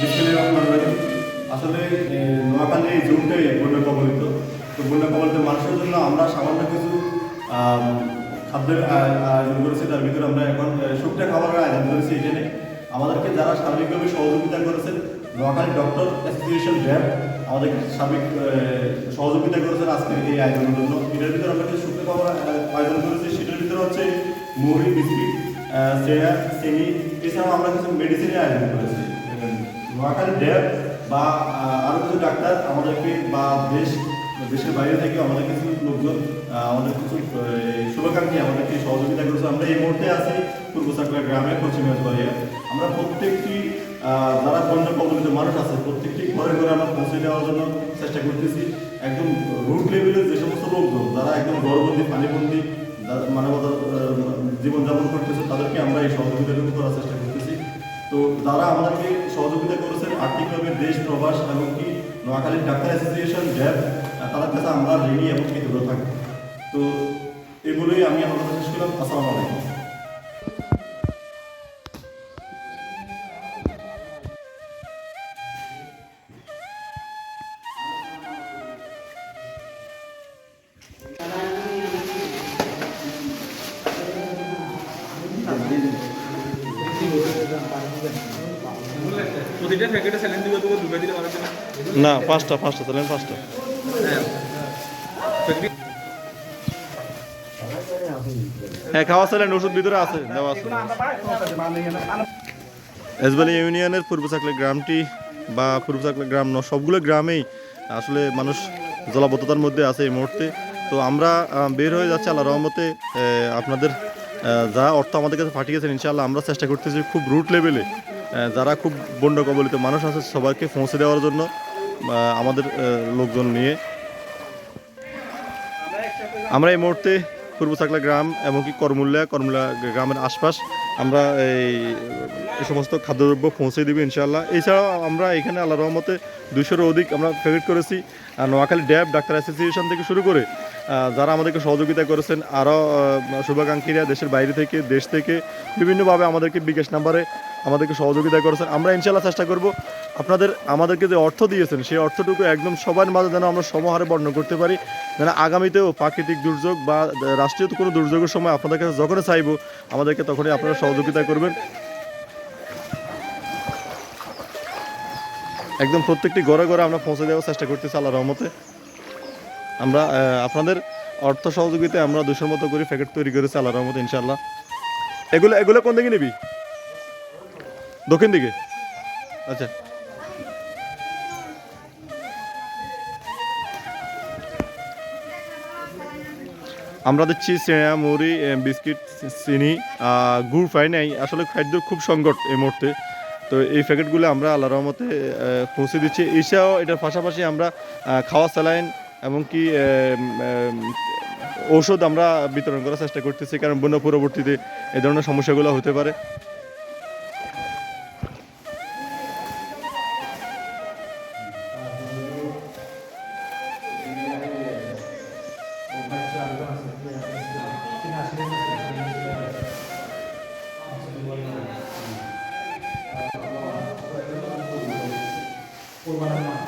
বিসমিল্লাহির রহমানির রহিম। আসলে নোয়াখালী এই জোনটাই বন্যা কবলিত। তো বন্যা কবলিত মানুষের জন্য আমরা সামান্য কিছু খাদ্যের আয়োজন করেছি, তার ভিতরে আমরা এখন শুকনো খাবারের আয়োজন করেছি এখানে। আমাদেরকে যারা সার্বিকভাবে সহযোগিতা করেছেন, নোয়াখালী ডক্টর অ্যাসোসিয়েশন র্যাব আমাদের সার্বিক সহযোগিতা করেছেন আজকে এই আয়োজনের ভিতরে আমরা কিছু খাবার আয়োজন করেছি, সেটার ভিতরে হচ্ছে মুড়ি, বিস্কিট সেয়া চিনি, এছাড়াও আমরা কিছু মেডিসিনের আয়োজন করেছি। নোয়াখালী ড্যাব বা আহ, আরও কিছু ডাক্তার আমাদেরকে বা দেশ দেশের বাইরে থেকে আমাদের কিছু লোকজন আমাদের কিছু শুভাকাঙ্ক্ষী আমাদেরকে সহযোগিতা করেছে। আমরা এই মুহূর্তে আছি পূর্ব চাকরা গ্রামে পশ্চিমবাড়িয়া আমরা প্রত্যেকটি যারা বন্য প্রবলিত মানুষ আছে প্রত্যেকটি ঘরে ঘরে আমরা পৌঁছে দেওয়ার জন্য চেষ্টা করতেছি। একদম রুট লেভেলের যে সমস্ত লোকজন যারা একদম গর্ভবতী পানিবন্দী মানবতার জীবনযাপন করতেছে তাদেরকে আমরা এই সহযোগিতাটুকু করার চেষ্টা করতেছি। তো তারা আমাদেরকে সহযোগিতা করেছেন আর্থিকভাবে দেশ, প্রবাস এমনকি নোয়াখালীর ডাক্তার অ্যাসোসিয়েশন, র্যাব তাদের কাছে আমরা ঋণী এবং কৃতজ্ঞ থাকি। তো এগুলোই আমি আমার শেষ করলাম। আসসালামু আলাইকুম। না, পাঁচটা পাঁচটা, তাহলে পাঁচটা। হ্যাঁ খাওয়া স্যালেন্ড ওষুধ ভিতরে আছে, দেওয়া আছে। এসবালি ইউনিয়নের পূর্ব চাকলা গ্রামটি বা পূর্ব চাকলা গ্রাম ন সবগুলো গ্রামেই আসলে মানুষ জলাবদ্ধতার মধ্যে আছে এই মুহূর্তে। তো আমরা বের হয়ে যাচ্ছি আল্লাহ রহমতে আপনাদের যা অর্থ আমাদের কাছে ফাটিয়ে পাঠিয়েছেন, ইনশাআল্লাহ আমরা চেষ্টা করতেছি খুব রুট লেভেলে যারা খুব বন্ড কবলিত মানুষ আছে, সবাইকে পৌঁছে দেওয়ার জন্য আমাদের লোকজন নিয়ে। আমরা এই মুহূর্তে পূর্ব চাকলা গ্রাম এমনকি করমুল্লা করমুল্লা গ্রামের আশপাশ, আমরা এই সমস্ত খাদ্যদ্রব্য পৌঁছে দেবো ইনশাল্লাহ এছাড়াও আমরা এখানে আল্লাহ রহমতে দুশোরও অধিক আমরা ফেভারিট করেছি আর নোয়াখালী ড্যাব, ডাক্তার অ্যাসোসিয়েশন থেকে শুরু করে যারা আমাদেরকে সহযোগিতা করেছেন, আরও শুভাকাঙ্ক্ষীরা দেশের বাইরে থেকে, দেশ থেকে, বিভিন্নভাবে আমাদেরকে বিকাশ নাম্বারে আমাদেরকে সহযোগিতা করেছেন। আমরা ইনশাল্লাহ চেষ্টা করব আপনাদের, আমাদেরকে যে অর্থ দিয়েছেন, সেই অর্থটুকু একদম সবার মাঝে যেন আমরা সমহারে বর্ণনা করতে পারি। যেন আগামীতেও প্রাকৃতিক দুর্যোগ বা রাষ্ট্রীয় কোনো দুর্যোগের সময় আপনাদের কাছে যখনই চাইব, আমাদেরকে তখনই আপনারা সহযোগিতা করবেন। একদম প্রত্যেকটি ঘরে ঘরে আমরা পৌঁছে দেওয়ার চেষ্টা করতেছি আল্লাহ রহমতে। আমরা আপনাদের অর্থ সহযোগিতায় আমরা দুশোর মতো করে প্যাকেট তৈরি করেছি আল্লাহ রহমতে ইনশাল্লাহ এগুলো এগুলো কোন দিকে নিবি? দক্ষিণ দিকে। আচ্ছা। আমরা দিচ্ছি সিঁড়া মুড়ি বিস্কিট, চিনি গুড় পাই নাই। আসলে খাদ্যের খুব সংকট এই মুহূর্তে। তো এই প্যাকেটগুলো আমরা আল্লাহ রহমতে পৌঁছে দিচ্ছি। এছাড়াও এটার পাশাপাশি আমরা খাওয়া স্যালাইন এমনকি ঔষধ আমরা বিতরণ করার চেষ্টা করতেছি, কারণ বন্যা পরবর্তীতে এই ধরনের সমস্যাগুলো হতে পারে। Urbanamá.